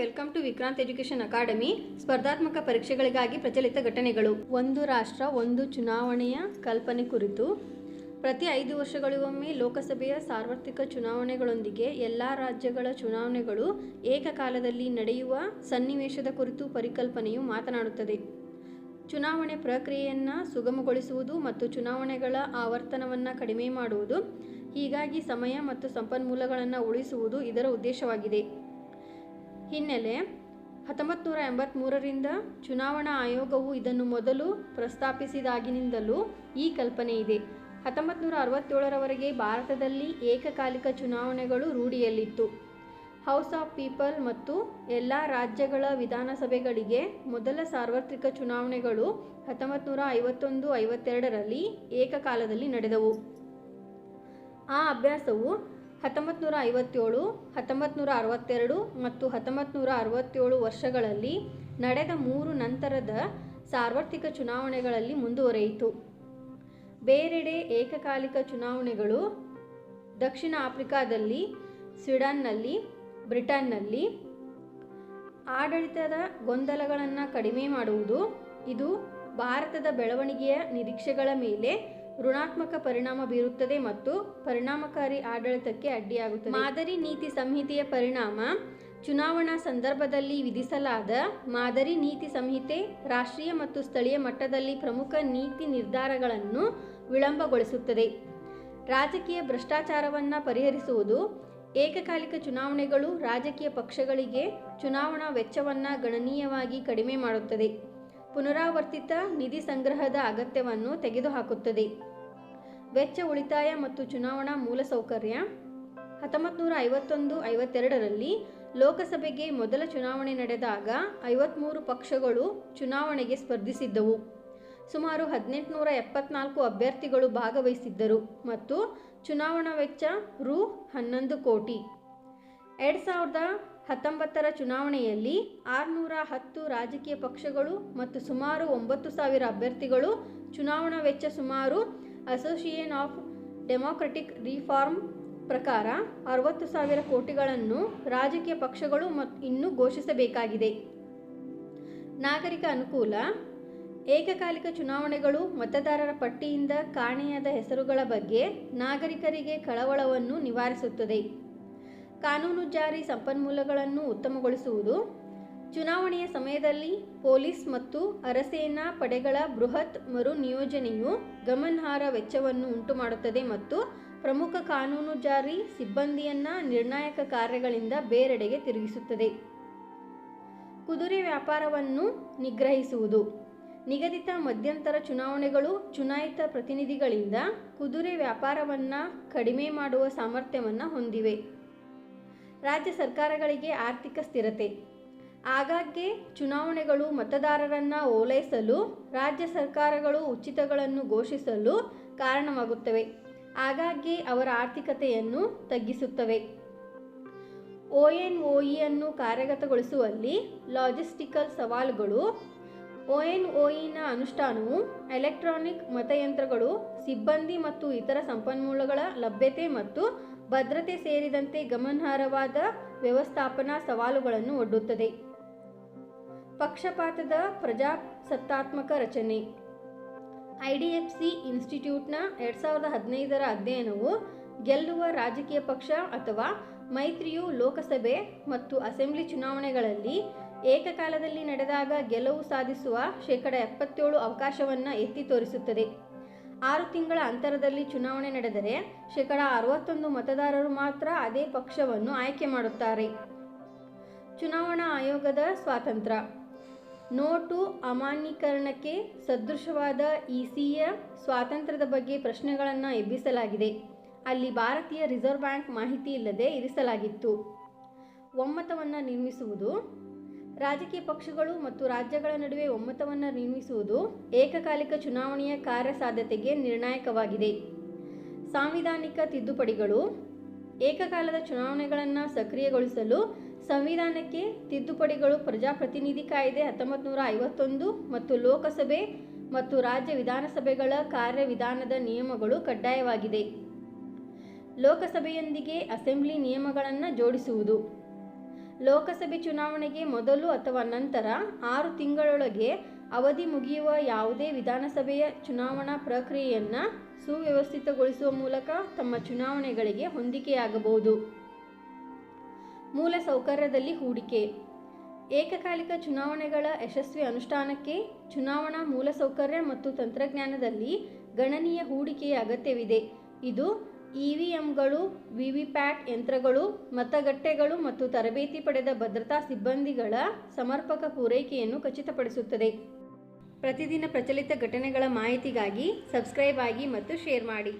Welcome to Vikrant education academy. ಸ್ಪರ್ಧಾತ್ಮಕ ಪರೀಕ್ಷೆಗಳಿಗಾಗಿ ಪ್ರಚಲಿತ ಘಟನೆಗಳು. ಒಂದು ರಾಷ್ಟ್ರ, ಒಂದು ಚುನಾವಣೆಯ ಕಲ್ಪನೆ ಕುರಿತು. ಪ್ರತಿ ಐದು ವರ್ಷಗಳಿಗೊಮ್ಮೆ ಲೋಕಸಭೆಯ ಸಾರ್ವತ್ರಿಕ ಚುನಾವಣೆಗಳೊಂದಿಗೆ ಎಲ್ಲ ರಾಜ್ಯಗಳ ಚುನಾವಣೆಗಳು ಏಕಕಾಲದಲ್ಲಿ ನಡೆಯುವ ಸನ್ನಿವೇಶದ ಕುರಿತು ಪರಿಕಲ್ಪನೆಯು ಮಾತನಾಡುತ್ತದೆ. ಚುನಾವಣೆ ಪ್ರಕ್ರಿಯೆಯನ್ನು ಸುಗಮಗೊಳಿಸುವುದು ಮತ್ತು ಚುನಾವಣೆಗಳ ಆವರ್ತನವನ್ನು ಕಡಿಮೆ ಮಾಡುವುದು, ಹೀಗಾಗಿ ಸಮಯ ಮತ್ತು ಸಂಪನ್ಮೂಲಗಳನ್ನು ಉಳಿಸುವುದು ಇದರ ಉದ್ದೇಶವಾಗಿದೆ. ಹಿನ್ನೆಲೆ ಹತ್ತೊಂಬತ್ತು ನೂರ ಎಂಬತ್ತ್ಮೂರರಿಂದ ಚುನಾವಣಾ ಆಯೋಗವು ಇದನ್ನು ಮೊದಲು ಪ್ರಸ್ತಾಪಿಸಿದಾಗಿನಿಂದಲೂ ಈ ಕಲ್ಪನೆ ಇದೆ. ಹತ್ತೊಂಬತ್ತು ನೂರ ಅರವತ್ತೇಳರವರೆಗೆ ಭಾರತದಲ್ಲಿ ಏಕಕಾಲಿಕ ಚುನಾವಣೆಗಳು ರೂಢಿಯಲ್ಲಿತ್ತು. ಹೌಸ್ ಆಫ್ ಪೀಪಲ್ ಮತ್ತು ಎಲ್ಲ ರಾಜ್ಯಗಳ ವಿಧಾನಸಭೆಗಳಿಗೆ ಮೊದಲ ಸಾರ್ವತ್ರಿಕ ಚುನಾವಣೆಗಳು ಹತ್ತೊಂಬತ್ತು ನೂರ ಐವತ್ತೊಂದು ಐವತ್ತೆರಡರಲ್ಲಿ ಏಕಕಾಲದಲ್ಲಿ ನಡೆದವು. ಆ ಅಭ್ಯಾಸವು ಹತ್ತೊಂಬತ್ತು ನೂರ ಐವತ್ತೇಳು ಹತ್ತೊಂಬತ್ತು ನೂರ ಅರವತ್ತೆರಡು ಮತ್ತು ಹತ್ತೊಂಬತ್ತು ನೂರ ಅರವತ್ತೇಳು ವರ್ಷಗಳಲ್ಲಿ ನಡೆದ ಮೂರು ನಂತರದ ಸಾರ್ವತ್ರಿಕ ಚುನಾವಣೆಗಳಲ್ಲಿ ಮುಂದುವರೆಯಿತು. ಬೇರೆಡೆ ಏಕಕಾಲಿಕ ಚುನಾವಣೆಗಳು ದಕ್ಷಿಣ ಆಫ್ರಿಕಾದಲ್ಲಿ, ಸ್ವೀಡನ್ನಲ್ಲಿ, ಬ್ರಿಟನ್ನಲ್ಲಿ ಆಡಳಿತದ ಗೊಂದಲಗಳನ್ನು ಕಡಿಮೆ ಮಾಡುವುದು, ಇದು ಭಾರತದ ಬೆಳವಣಿಗೆಯ ನಿರೀಕ್ಷೆಗಳ ಮೇಲೆ ಋಣಾತ್ಮಕ ಪರಿಣಾಮ ಬೀರುತ್ತದೆ ಮತ್ತು ಪರಿಣಾಮಕಾರಿ ಆಡಳಿತಕ್ಕೆ ಅಡ್ಡಿಯಾಗುತ್ತದೆ. ಮಾದರಿ ನೀತಿ ಸಂಹಿತೆಯ ಪರಿಣಾಮ ಚುನಾವಣಾ ಸಂದರ್ಭದಲ್ಲಿ ವಿಧಿಸಲಾದ ಮಾದರಿ ನೀತಿ ಸಂಹಿತೆ ರಾಷ್ಟ್ರೀಯ ಮತ್ತು ಸ್ಥಳೀಯ ಮಟ್ಟದಲ್ಲಿ ಪ್ರಮುಖ ನೀತಿ ನಿರ್ಧಾರಗಳನ್ನು ವಿಳಂಬಗೊಳಿಸುತ್ತದೆ. ರಾಜಕೀಯ ಭ್ರಷ್ಟಾಚಾರವನ್ನು ಪರಿಹರಿಸುವುದು ಏಕಕಾಲಿಕ ಚುನಾವಣೆಗಳು ರಾಜಕೀಯ ಪಕ್ಷಗಳಿಗೆ ಚುನಾವಣಾ ವೆಚ್ಚವನ್ನು ಗಣನೀಯವಾಗಿ ಕಡಿಮೆ ಮಾಡುತ್ತದೆ. ಪುನರಾವರ್ತಿತ ನಿಧಿ ಸಂಗ್ರಹದ ಅಗತ್ಯವನ್ನು ತೆಗೆದುಹಾಕುತ್ತದೆ. ವೆಚ್ಚ ಉಳಿತಾಯ ಮತ್ತು ಚುನಾವಣಾ ಮೂಲಸೌಕರ್ಯ ಹತ್ತೊಂಬತ್ತು ನೂರ ಐವತ್ತೊಂದು ಐವತ್ತೆರಡರಲ್ಲಿ ಲೋಕಸಭೆಗೆ ಮೊದಲ ಚುನಾವಣೆ ನಡೆದಾಗ ಐವತ್ತ್ಮೂರು ಪಕ್ಷಗಳು ಚುನಾವಣೆಗೆ ಸ್ಪರ್ಧಿಸಿದ್ದವು. ಸುಮಾರು ಹದಿನೆಂಟುನೂರ ಎಪ್ಪತ್ನಾಲ್ಕು ಅಭ್ಯರ್ಥಿಗಳು ಭಾಗವಹಿಸಿದ್ದರು ಮತ್ತು ಚುನಾವಣಾ ವೆಚ್ಚ ರು ಹನ್ನೊಂದು ಕೋಟಿ. ಎರಡು ಸಾವಿರದ ಹತ್ತೊಂಬತ್ತರ ಚುನಾವಣೆಯಲ್ಲಿ ಆರುನೂರ ಹತ್ತು ರಾಜಕೀಯ ಪಕ್ಷಗಳು ಮತ್ತು ಸುಮಾರು ಒಂಬತ್ತು ಸಾವಿರ ಅಭ್ಯರ್ಥಿಗಳು ಚುನಾವಣಾ ವೆಚ್ಚ ಸುಮಾರು ಅಸೋಸಿಯೇಷನ್ ಆಫ್ ಡೆಮಾಕ್ರೆಟಿಕ್ ರಿಫಾರ್ಮ್ ಪ್ರಕಾರ ಅರವತ್ತು ಸಾವಿರ ಕೋಟಿಗಳನ್ನು ರಾಜಕೀಯ ಪಕ್ಷಗಳು ಮತ್ತು ಇನ್ನೂ ಘೋಷಿಸಬೇಕಾಗಿದೆ. ನಾಗರಿಕ ಅನುಕೂಲ, ಏಕಕಾಲಿಕ ಚುನಾವಣೆಗಳು ಮತದಾರರ ಪಟ್ಟಿಯಿಂದ ಕಾಣೆಯಾದ ಹೆಸರುಗಳ ಬಗ್ಗೆ ನಾಗರಿಕರಿಗೆ ಕಳವಳವನ್ನು ನಿವಾರಿಸುತ್ತದೆ. ಕಾನೂನು ಜಾರಿ ಸಂಪನ್ಮೂಲಗಳನ್ನು ಉತ್ತಮಗೊಳಿಸುವುದು ಚುನಾವಣೆಯ ಸಮಯದಲ್ಲಿ ಪೊಲೀಸ್ ಮತ್ತು ಅರಸೇನಾ ಪಡೆಗಳ ಬೃಹತ್ ಮರು ನಿಯೋಜನೆಯು ಗಮನಾರ್ಹ ವೆಚ್ಚವನ್ನು ಉಂಟುಮಾಡುತ್ತದೆ ಮತ್ತು ಪ್ರಮುಖ ಕಾನೂನು ಜಾರಿ ಸಿಬ್ಬಂದಿಯನ್ನು ನಿರ್ಣಾಯಕ ಕಾರ್ಯಗಳಿಂದ ಬೇರೆಡೆಗೆ ತಿರುಗಿಸುತ್ತದೆ. ಕುದುರೆ ವ್ಯಾಪಾರವನ್ನು ನಿಗ್ರಹಿಸುವುದು. ನಿಗದಿತ ಮಧ್ಯಂತರ ಚುನಾವಣೆಗಳು ಚುನಾಯಿತ ಪ್ರತಿನಿಧಿಗಳಿಂದ ಕುದುರೆ ವ್ಯಾಪಾರವನ್ನು ಕಡಿಮೆ ಮಾಡುವ ಸಾಮರ್ಥ್ಯವನ್ನು ಹೊಂದಿವೆ. ರಾಜ್ಯ ಸರ್ಕಾರಗಳಿಗೆ ಆರ್ಥಿಕ ಸ್ಥಿರತೆ. ಆಗಾಗ್ಗೆ ಚುನಾವಣೆಗಳು ಮತದಾರರನ್ನು ಓಲೈಸಲು, ರಾಜ್ಯ ಸರ್ಕಾರಗಳು ಉಚಿತಗಳನ್ನು ಘೋಷಿಸಲು ಕಾರಣವಾಗುತ್ತವೆ. ಆಗಾಗ್ಗೆ ಅವರ ಆರ್ಥಿಕತೆಯನ್ನು ತಗ್ಗಿಸುತ್ತವೆ. ಒ ಎನ್ ಒ ಇಯನ್ನು ಕಾರ್ಯಗತಗೊಳಿಸುವಲ್ಲಿ ಲಾಜಿಸ್ಟಿಕಲ್ ಸವಾಲುಗಳು, ಒ ಎನ್ ಒ ಇನ ಅನುಷ್ಠಾನವು ಎಲೆಕ್ಟ್ರಾನಿಕ್ ಮತಯಂತ್ರಗಳು, ಸಿಬ್ಬಂದಿ ಮತ್ತು ಇತರ ಸಂಪನ್ಮೂಲಗಳ ಲಭ್ಯತೆ ಮತ್ತು ಭದ್ರತೆ ಸೇರಿದಂತೆ ಗಮನಾರ್ಹವಾದ ವ್ಯವಸ್ಥಾಪನಾ ಸವಾಲುಗಳನ್ನು ಒಡ್ಡುತ್ತದೆ. ಪಕ್ಷಪಾತದ ಪ್ರಜಾಸತ್ತಾತ್ಮಕ ರಚನೆ. ಐ ಡಿ ಎಫ್ ಸಿ ಇನ್ಸ್ಟಿಟ್ಯೂಟ್ನ ಎರಡು ಸಾವಿರದ ಹದಿನೈದರ ಅಧ್ಯಯನವು ಗೆಲ್ಲುವ ರಾಜಕೀಯ ಪಕ್ಷ ಅಥವಾ ಮೈತ್ರಿಯು ಲೋಕಸಭೆ ಮತ್ತು ಅಸೆಂಬ್ಲಿ ಚುನಾವಣೆಗಳಲ್ಲಿ ಏಕಕಾಲದಲ್ಲಿ ನಡೆದಾಗ ಗೆಲುವು ಸಾಧಿಸುವ ಶೇಕಡ ಎಪ್ಪತ್ತೇಳು ಅವಕಾಶವನ್ನು ಎತ್ತಿ ತೋರಿಸುತ್ತದೆ. ಆರು ತಿಂಗಳ ಅಂತರದಲ್ಲಿ ಚುನಾವಣೆ ನಡೆದರೆ ಶೇಕಡ ಅರವತ್ತೊಂದು ಮತದಾರರು ಮಾತ್ರ ಅದೇ ಪಕ್ಷವನ್ನು ಆಯ್ಕೆ ಮಾಡುತ್ತಾರೆ. ಚುನಾವಣಾ ಆಯೋಗದ ಸ್ವಾತಂತ್ರ್ಯ. ನೋಟು ಅಮಾನ್ಯೀಕರಣಕ್ಕೆ ಸದೃಶವಾದ ಇಸಿಯ ಸ್ವಾತಂತ್ರ್ಯದ ಬಗ್ಗೆ ಪ್ರಶ್ನೆಗಳನ್ನು ಎಬ್ಬಿಸಲಾಗಿದೆ. ಅಲ್ಲಿ ಭಾರತೀಯ ರಿಸರ್ವ್ ಬ್ಯಾಂಕ್ ಮಾಹಿತಿ ಇಲ್ಲದೆ ಇರಿಸಲಾಗಿತ್ತು. ಒಮ್ಮತವನ್ನು ನಿರ್ಮಿಸುವುದು, ರಾಜಕೀಯ ಪಕ್ಷಗಳು ಮತ್ತು ರಾಜ್ಯಗಳ ನಡುವೆ ಒಮ್ಮತವನ್ನು ನಿರ್ಮಿಸುವುದು ಏಕಕಾಲಿಕ ಚುನಾವಣೆಯ ಕಾರ್ಯಸಾಧ್ಯತೆಗೆ ನಿರ್ಣಾಯಕವಾಗಿದೆ. ಸಾಂವಿಧಾನಿಕ ತಿದ್ದುಪಡಿಗಳು ಏಕಕಾಲದ ಚುನಾವಣೆಗಳನ್ನು ಸಕ್ರಿಯಗೊಳಿಸಲು ಸಂವಿಧಾನಕ್ಕೆ ತಿದ್ದುಪಡಿಗಳು ಪ್ರಜಾಪ್ರತಿನಿಧಿ ಕಾಯ್ದೆ ಹತ್ತೊಂಬತ್ತು ನೂರ ಐವತ್ತೊಂದು ಮತ್ತು ಲೋಕಸಭೆ ಮತ್ತು ರಾಜ್ಯ ವಿಧಾನಸಭೆಗಳ ಕಾರ್ಯವಿಧಾನದ ನಿಯಮಗಳು ಕಡ್ಡಾಯವಾಗಿದೆ. ಲೋಕಸಭೆಯೊಂದಿಗೆ ಅಸೆಂಬ್ಲಿ ನಿಯಮಗಳನ್ನು ಜೋಡಿಸುವುದು. ಲೋಕಸಭೆ ಚುನಾವಣೆಗೆ ಮೊದಲು ಅಥವಾ ನಂತರ ಆರು ತಿಂಗಳೊಳಗೆ ಅವಧಿ ಮುಗಿಯುವ ಯಾವುದೇ ವಿಧಾನಸಭೆಯ ಚುನಾವಣಾ ಪ್ರಕ್ರಿಯೆಯನ್ನು ಸುವ್ಯವಸ್ಥಿತಗೊಳಿಸುವ ಮೂಲಕ ತಮ್ಮ ಚುನಾವಣೆಗಳಿಗೆ ಹೊಂದಿಕೆಯಾಗಬಹುದು. ಮೂಲ ಸೌಕರ್ಯದಲ್ಲಿ ಹೂಡಿಕೆ. ಏಕಕಾಲಿಕ ಚುನಾವಣೆಗಳ ಯಶಸ್ವಿ ಅನುಷ್ಠಾನಕ್ಕೆ ಚುನಾವಣಾ ಮೂಲಸೌಕರ್ಯ ಮತ್ತು ತಂತ್ರಜ್ಞಾನದಲ್ಲಿ ಗಣನೀಯ ಹೂಡಿಕೆಯ ಅಗತ್ಯವಿದೆ. ಇದು ಇವಿಎಂಗಳು, ವಿವಿಪ್ಯಾಟ್ ಯಂತ್ರಗಳು, ಮತಗಟ್ಟೆಗಳು ಮತ್ತು ತರಬೇತಿ ಪಡೆದ ಭದ್ರತಾ ಸಿಬ್ಬಂದಿಗಳ ಸಮರ್ಪಕ ಪೂರೈಕೆಯನ್ನು ಖಚಿತಪಡಿಸುತ್ತದೆ. ಪ್ರತಿದಿನ ಪ್ರಚಲಿತ ಘಟನೆಗಳ ಮಾಹಿತಿಗಾಗಿ ಸಬ್ಸ್ಕ್ರೈಬ್ ಆಗಿ ಮತ್ತು ಶೇರ್ ಮಾಡಿ.